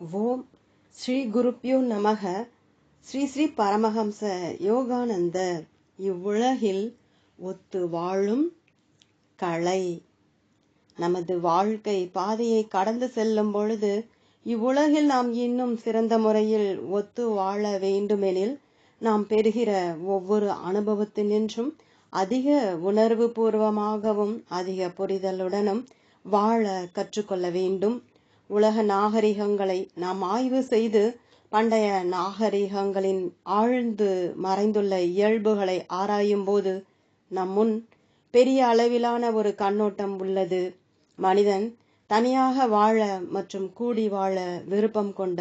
ஓம் ஸ்ரீ குருப்யோ நமக. ஸ்ரீ ஸ்ரீ பரமஹம்ச யோகானந்தர் இவ்வுலகில் ஒத்து வாழும் கலை. நமது வாழ்க்கை பாதையை கடந்து செல்லும் பொழுது இவ்வுலகில் நாம் இன்னும் சிறந்த முறையில் ஒத்து வாழ வேண்டுமெனில் நாம் பெறுகிற ஒவ்வொரு அனுபவத்தினின்றும் அதிக உணர்வு பூர்வமாகவும் அதிக புரிதலுடனும் வாழ கற்றுக்கொள்ள வேண்டும். உலக நாகரிகங்களை நாம் ஆய்வு செய்து பண்டைய நாகரிகங்களின் ஆழ்ந்து மறைந்துள்ள இயல்புகளை ஆராயும் போது நம் முன் பெரிய அளவிலான ஒரு கண்ணோட்டம் உள்ளது. மனிதன் தனியாக வாழ மற்றும் கூடி வாழ விருப்பம் கொண்ட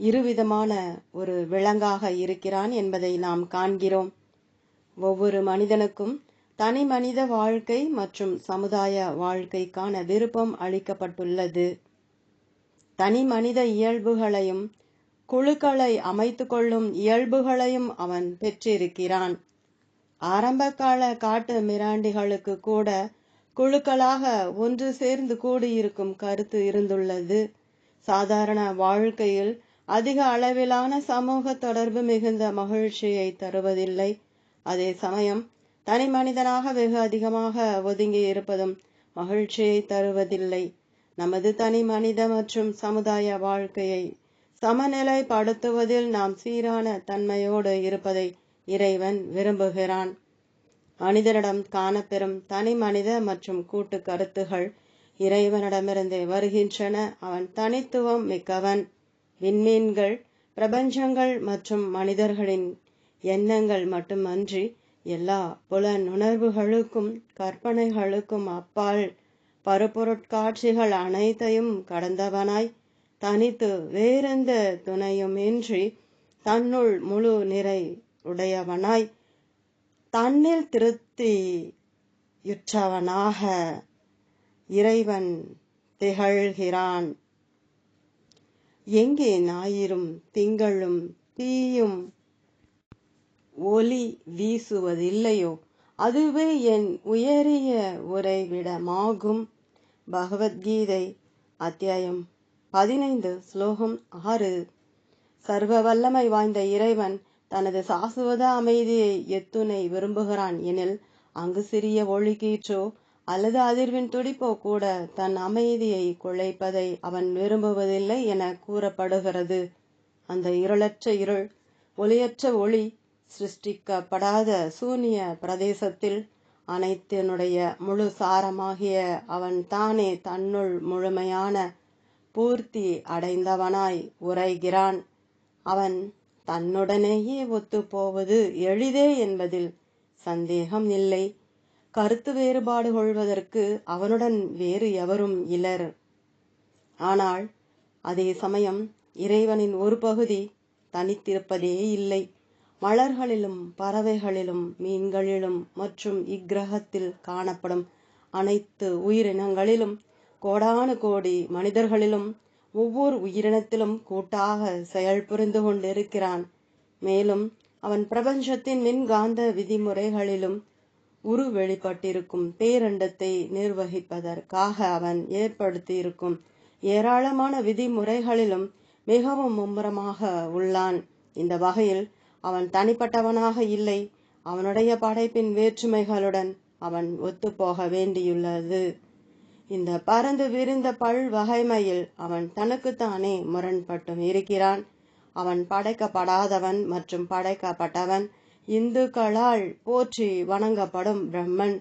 இருவிதமான ஒரு விலங்காக இருக்கிறான் என்பதை நாம் காண்கிறோம். ஒவ்வொரு மனிதனுக்கும் தனி மனித வாழ்க்கை மற்றும் சமுதாய வாழ்க்கைக்கான விருப்பம் அளிக்கப்பட்டுள்ளது. தனி மனித இயல்புகளையும் குழுக்களை அமைத்து கொள்ளும் இயல்புகளையும் அவன் பெற்றிருக்கிறான். ஆரம்பகால காட்டு மிராண்டிகளுக்கு கூட குழுக்களாக ஒன்று சேர்ந்து கூடியிருக்கும் கருத்து இருந்துள்ளது. சாதாரண வாழ்க்கையில் அதிக அளவிலான சமூக தொடர்பு மிகுந்த மகிழ்ச்சியை தருவதில்லை. அதே சமயம் தனி மனிதனாக வெகு அதிகமாக ஒதுங்கி இருப்பதும் மகிழ்ச்சியை தருவதில்லை. நமது தனி மனித மற்றும் சமுதாய வாழ்க்கையை சமநிலைப்படுத்துவதில் நாம் சீரான தன்மையோடு இருப்பதை இறைவன் விரும்புகிறான். மனிதனிடம் காணப்பெறும் தனி மனித மற்றும் கூட்டு கருத்துகள் இறைவனிடமிருந்தே வருகின்றன. அவன் தனித்துவம் மிக்கவன். விண்மீன்கள் பிரபஞ்சங்கள் மற்றும் மனிதர்களின் எண்ணங்கள் மட்டுமன்றி எல்லா புலனுணர்வுகளுக்கும் கற்பனைகளுக்கும் அப்பால் பருப்பொருட்காட்சிகள் அனைத்தையும் கடந்தவனாய் தனித்து வேறெந்த துணையுமின்றி தன்னுள் முழு நிறை உடையவனாய் தன்னில் திருப்தியுற்றவனாக இறைவன் திகழ்கிறான். எங்கே ஞாயிறும் திங்களும் தீயும் ஒளி வீசுவதில்லையோ? அதுவே என் உயரிய உறைவிடமாகும். பகவத்கீதை அத்தியாயம் பதினைந்து ஸ்லோகம் ஆறு. சர்வ வல்லமை வாய்ந்த இறைவன் தனது சாசுவத அமைதியை எத்துணை விரும்புகிறான் எனில் அங்கு சிறிய ஒழுக்கீற்றோ அல்லது அதிர்வின் துடிப்போ கூட தன் அமைதியை குலைப்பதை அவன் விரும்புவதில்லை என கூறப்படுகிறது. அந்த இருளற்ற இருள் ஒளியற்ற ஒளி சிருஷ்டிக்கப்படாத சூனிய பிரதேசத்தில் அனைத்தினுடைய முழு சாரமாகிய அவன் தானே தன்னுள் முழுமையான பூர்த்தி அடைந்தவனாய் உரைகிறான். அவன் தன்னுடனேயே ஒத்துப்போவது எளிதே என்பதில் சந்தேகம் இல்லை. கருத்து வேறுபாடு கொள்வதற்கு அவனுடன் வேறு எவரும் இலர் ஆனால் அதே சமயம் இறைவனின் ஒரு பகுதி தனித்திருப்பதே இல்லை. மலர்களிலும் பறவைகளிலும் மீன்களிலும் மற்றும் இக்கிரகத்தில் காணப்படும் அனைத்து உயிரினங்களிலும் கோடானு கோடி மனிதர்களிலும் ஒவ்வொரு உயிரினத்திலும் கூட்டாக செயல் புரிந்து கொண்டிருக்கிறான். மேலும் அவன் பிரபஞ்சத்தின் மின்காந்த விதிமுறைகளிலும் உரு வெளிப்பட்டிருக்கும் பேரண்டத்தை நிர்வகிப்பதற்காக அவன் ஏற்படுத்தியிருக்கும் ஏராளமான விதிமுறைகளிலும் மிகவும் மும்முரமாக உள்ளான். இந்த வகையில் அவன் தனிப்பட்டவனாக இல்லை. அவனுடைய படைப்பின் வேற்றுமைகளுடன் அவன் ஒத்துப்போக வேண்டியுள்ளது. இந்த பறந்து விரிந்த பல் வகைமையில் அவன் தனக்குத்தானே முரண்பட்டும் இருக்கிறான். அவன் படைக்கப்படாதவன் மற்றும் படைக்கப்பட்டவன் இந்துக்களால் போற்றி வணங்கப்படும் பிரம்மன்.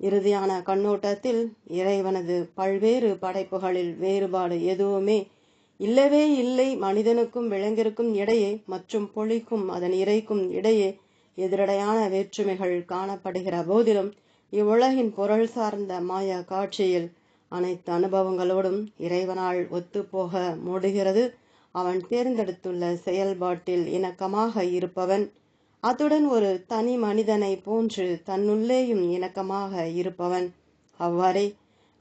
இறுதியான கண்ணோட்டத்தில் இறைவனது பல்வேறு படைப்புகளில் வேறுபாடு எதுவுமே இல்லவே இல்லை. மனிதனுக்கும் விலங்கிற்கும் இடையே மற்றும் பொழிக்கும் அதன் இறைக்கும் இடையே எதிரடையான வேற்றுமைகள் காணப்படுகிற போதிலும் இவ்வுலகின் பொருள் சார்ந்த மாய காட்சியில் அனைத்து அனுபவங்களோடும் இறைவனால் ஒத்துப்போக முடிகிறது. அவன் தேர்ந்தெடுத்துள்ள செயல்பாட்டில் இணக்கமாக இருப்பவன் அத்துடன் ஒரு தனி மனிதனை போன்று தன்னுள்ளேயும் இணக்கமாக இருப்பவன். அவ்வாறே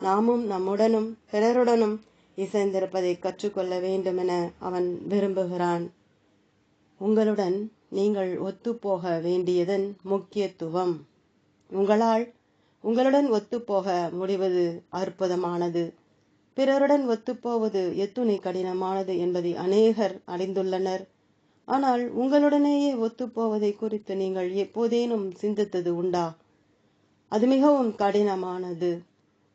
நாமும் நம்முடனும் பிறருடனும் இசைந்திருப்பதை கற்றுக்கொள்ள வேண்டுமென அவன் விரும்புகிறான். உங்களுடன் நீங்கள் ஒத்துப்போக வேண்டியதன் முக்கியத்துவம். உங்களால் உங்களுடன் ஒத்துப்போக முடிவது அற்புதமானது. பிறருடன் ஒத்துப்போவது எத்துணை கடினமானது என்பதை அநேகர் அறிந்துள்ளனர். ஆனால் உங்களுடனேயே ஒத்துப்போவதை குறித்து நீங்கள் எப்போதேனும் சிந்தித்தது உண்டா? அது மிகவும் கடினமானது.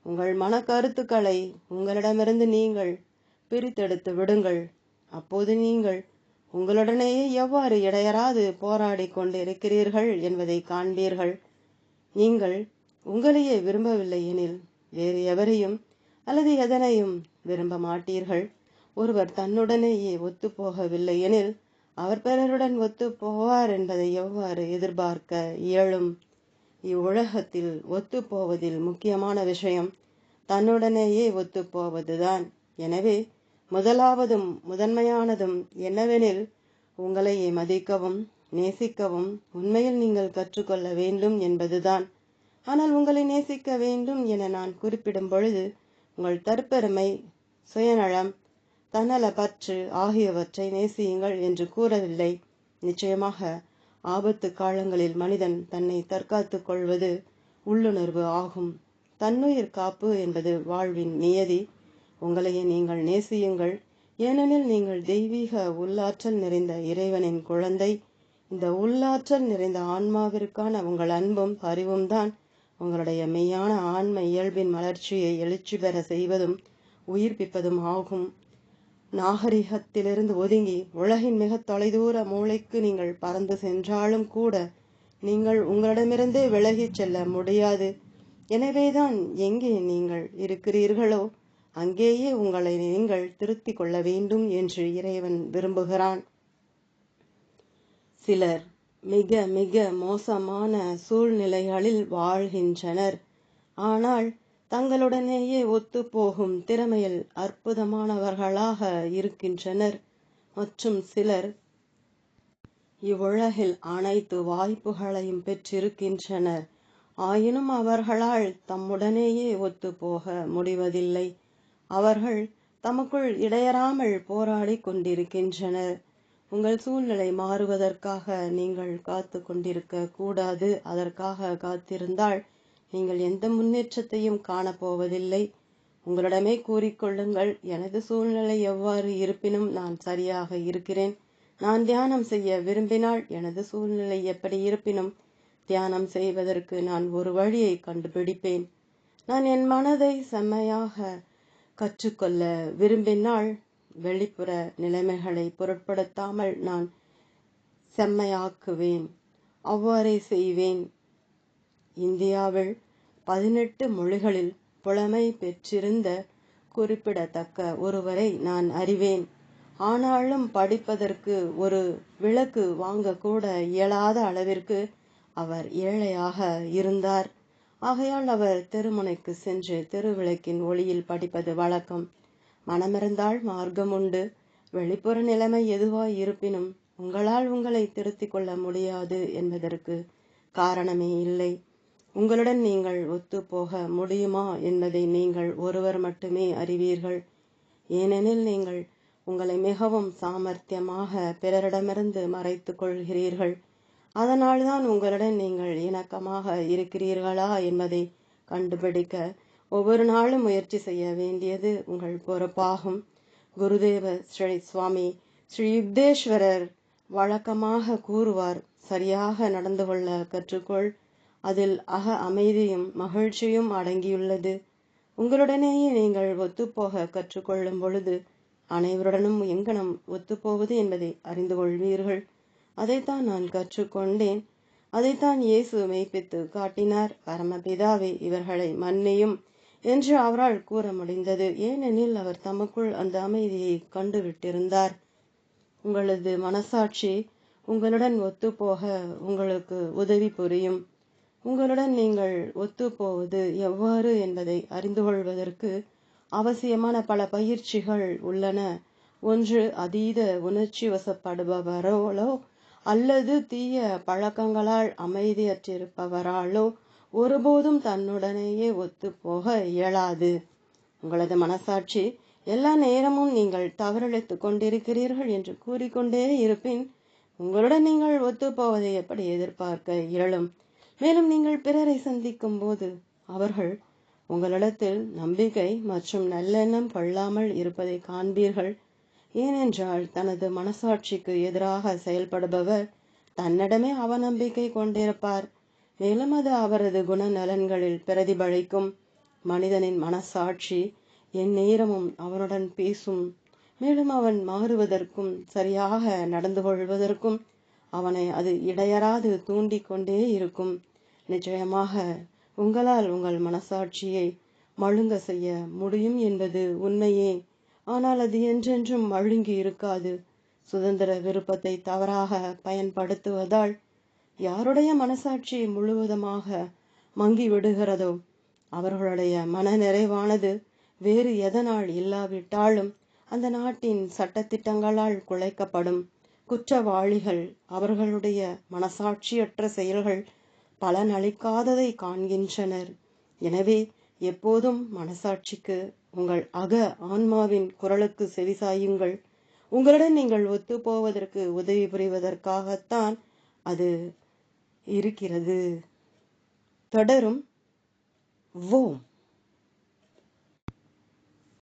உங்கள் மன கருத்துக்களை உங்களிடமிருந்து நீங்கள் பிரித்தெடுத்து விடுங்கள். அப்போது நீங்கள் உங்களுடனேயே எவ்வாறு இடையராது போராடி கொண்டிருக்கிறீர்கள் என்பதை காண்பீர்கள். நீங்கள் உங்களையே விரும்பவில்லை எனில் வேறு எவரையும் அல்லது எதனையும் விரும்ப மாட்டீர்கள். ஒருவர் தன்னுடனேயே ஒத்துப்போகவில்லை எனில் அவர் பிறருடன் ஒத்து போவார் என்பதை எவ்வாறு எதிர்பார்க்க இயலும்? இவ்வுலகத்தில் ஒத்துப்போவதில் முக்கியமான விஷயம் தன்னுடனேயே ஒத்துப்போவதுதான். எனவே முதலாவதும் முதன்மையானதும் என்னவெனில் உங்களையே மதிக்கவும் நேசிக்கவும் உண்மையில் நீங்கள் கற்றுக்கொள்ள வேண்டும் என்பதுதான். ஆனால் உங்களை நேசிக்க வேண்டும் என நான் குறிப்பிடும் பொழுது உங்கள் தற்பெருமை சுயநலம் தன்னல பற்று ஆகியவற்றை நேசியுங்கள் என்று கூறவில்லை. நிச்சயமாக ஆபத்து காலங்களில் மனிதன் தன்னை தற்காத்துக் கொள்வது உள்ளுணர்வு ஆகும். தன்னுயிர் காப்பு என்பது வாழ்வின் நியதி. உங்களையே நீங்கள் நேசியுங்கள். ஏனெனில் நீங்கள் தெய்வீக உள்ளாற்றல் நிறைந்த இறைவனின் குழந்தை. இந்த உள்ளாற்றல் நிறைந்த ஆன்மாவிற்கான உங்கள் அன்பும் அறிவும் தான் உங்களுடைய மெய்யான ஆன்ம இயல்பின் மலர்ச்சியை எழுச்சி பெற செய்வதும் உயிர்ப்பிப்பதும் ஆகும். நாகரிகத்திலிருந்து ஒதுங்கி உலகின் மிக தொலைதூர மூளைக்கு நீங்கள் பறந்து சென்றாலும் கூட நீங்கள் உங்களிடமிருந்தே விலகிச் செல்ல முடியாது. எனவேதான் எங்கே நீங்கள் இருக்கிறீர்களோ அங்கேயே உங்களை நீங்கள் திருத்திக் கொள்ள வேண்டும் என்று இறைவன் விரும்புகிறான். சிலர் மிக மிக மோசமான சூழ்நிலைகளில் வாழ்கின்றனர். ஆனால் தங்களுடனேயே ஒத்துப்போகும் திறமையில் அற்புதமானவர்களாக இருக்கின்றனர். மற்றும் சிலர் இவ்வுலகில் அனைத்து வாய்ப்புகளையும் பெற்றிருக்கின்றனர். ஆயினும் அவர்களால் தம்முடனேயே ஒத்துப்போக முடிவதில்லை. அவர்கள் தமக்குள் இடையறாமல் போராடி கொண்டிருக்கின்றனர். உங்கள் சூழ்நிலை மாறுவதற்காக நீங்கள் காத்து கொண்டிருக்க கூடாது. அதற்காக காத்திருந்தால் நீங்கள் எந்த முன்னேற்றத்தையும் காணப்போவதில்லை. உங்களிடமே கூறிக்கொள்ளுங்கள். எனது சூழ்நிலை எவ்வாறு இருப்பினும் நான் சரியாக இருக்கிறேன். நான் தியானம் செய்ய விரும்பினால் எனது சூழ்நிலை எப்படி இருப்பினும் தியானம் செய்வதற்கு நான் ஒரு வழியை கண்டுபிடிப்பேன். நான் என் மனதை செம்மையாக கற்றுக்கொள்ள விரும்பினால் வெளிப்புற நிலைமைகளை பொருட்படுத்தாமல் நான் செம்மையாக்குவேன். அவ்வாறே செய்வேன். இந்தியாவில் பதினெட்டு மொழிகளில் புலமை பெற்றிருந்த குறிப்பிடத்தக்க ஒருவரை நான் அறிவேன். ஆனாலும் படிப்பதற்கு ஒரு விளக்கு வாங்கக்கூட இயலாத அளவிற்கு அவர் ஏழையாக இருந்தார். ஆகையால் அவர் தெருமுனைக்கு சென்று தெருவிளக்கின் ஒளியில் படிப்பது வழக்கம். மனமிருந்தால் மார்க்கம் உண்டு. வெளிப்புற நிலைமை எதுவாய் இருப்பினும் உங்களால் உங்களை திருத்திக் கொள்ள முடியாது என்பதற்கு காரணமே இல்லை. உங்களுடன் நீங்கள் ஒத்துப்போக முடியுமா என்பதை நீங்கள் ஒருவர் மட்டுமே அறிவீர்கள். ஏனெனில் நீங்கள் உங்களை மிகவும் சாமர்த்தியமாக பிறரிடமிருந்து மறைத்து கொள்கிறீர்கள். அதனால்தான் உங்களுடன் நீங்கள் இணக்கமாக இருக்கிறீர்களா என்பதை கண்டுபிடிக்க ஒவ்வொரு நாளும் முயற்சி செய்ய வேண்டியது உங்கள் பொறுப்பாகும். குருதேவ ஸ்ரீ சுவாமி ஸ்ரீ யுக்தேஸ்வரர் வழக்கமாக கூறுவார் சரியாக நடந்து கொள்ள கற்றுக்கொள். அதில் அக அமைதியும் மகிழ்ச்சியும் அடங்கியுள்ளது. உங்களுடனேயே நீங்கள் ஒத்துப்போக கற்றுக்கொள்ளும் பொழுது அனைவருடனும் எங்கனம் ஒத்துப்போவது என்பதை அறிந்து கொள்வீர்கள். அதைத்தான் நான் கற்றுக்கொண்டேன். அதைத்தான் இயேசு மெய்ப்பித்து காட்டினார். பரமபிதாவே இவர்களை மன்னியும் என்று அவரால் கூற முடிந்தது. ஏனெனில் அவர் தமக்குள் அந்த அமைதியை கண்டுவிட்டிருந்தார். உங்களது மனசாட்சி உங்களுடன் ஒத்துப்போக உங்களுக்கு உதவி புரியும். உங்களுடன் நீங்கள் ஒத்துப்போவது எவ்வாறு என்பதை அறிந்து கொள்வதற்கு அவசியமான பல பயிற்சிகள் உள்ளன. ஒன்று அதீத உணர்ச்சி வசப்படுபவரோளோ அல்லது தீய பழக்கங்களால் அமைதியற்றிருப்பவராலோ ஒருபோதும் தன்னுடனேயே ஒத்துப்போக இயலாது. உங்களது மனசாட்சி எல்லா நேரமும் நீங்கள் தவறளித்துக் கொண்டிருக்கிறீர்கள் என்று கூறிக்கொண்டே இருப்பின் உங்களுடன் நீங்கள் ஒத்துப்போவதை எப்படி எதிர்பார்க்க இயலும்? மேலும் நீங்கள் பிறரை சந்திக்கும் போது அவர்கள் உங்களிடத்தில் நம்பிக்கை மற்றும் நல்லெண்ணம் கொள்ளாமல் இருப்பதை காண்பீர்கள். ஏனென்றால் தனது மனசாட்சிக்கு எதிராக செயல்படுபவர் தன்னிடமே அவநம்பிக்கை கொண்டிருப்பார். மேலும் அது அவரது குணநலன்களில் பிரதிபலிக்கும். மனிதனின் மனசாட்சி என் நேரமும் அவனுடன் பேசும். மேலும் அவன் மாறுவதற்கும் சரியாக நடந்து கொள்வதற்கும் அவனை அது இடையறாது தூண்டிக் கொண்டே இருக்கும். நிச்சயமாக உங்களால் உங்கள் மனசாட்சியை மழுங்க செய்ய முடியும் என்பது உண்மையே. ஆனால் அது என்றென்றும் மழுங்கி இருக்காது. சுதந்திர விருப்பத்தை தவறாக பயன்படுத்துவதால் யாருடைய மனசாட்சி முழுவதுமாக மங்கி விடுகிறதோ அவர்களுடைய மன நிறைவானது வேறு எதனால் இல்லாவிட்டாலும் அந்த நாட்டின் சட்டத்திட்டங்களால் குலைக்கப்படும். குற்றவாளிகள் அவர்களுடைய மனசாட்சியற்ற செயல்கள் பலனளிக்காததை காண்கின்றனர். எனவே எப்போதும் மனசாட்சிக்கு உங்கள் அக ஆன்மாவின் குரலுக்கு செவிசாயுங்கள் உங்களுடன் நீங்கள் ஒத்து போவதற்கு உதவி புரிவதற்காகத்தான் அது இருக்கிறது. தொடரும். ஓம்.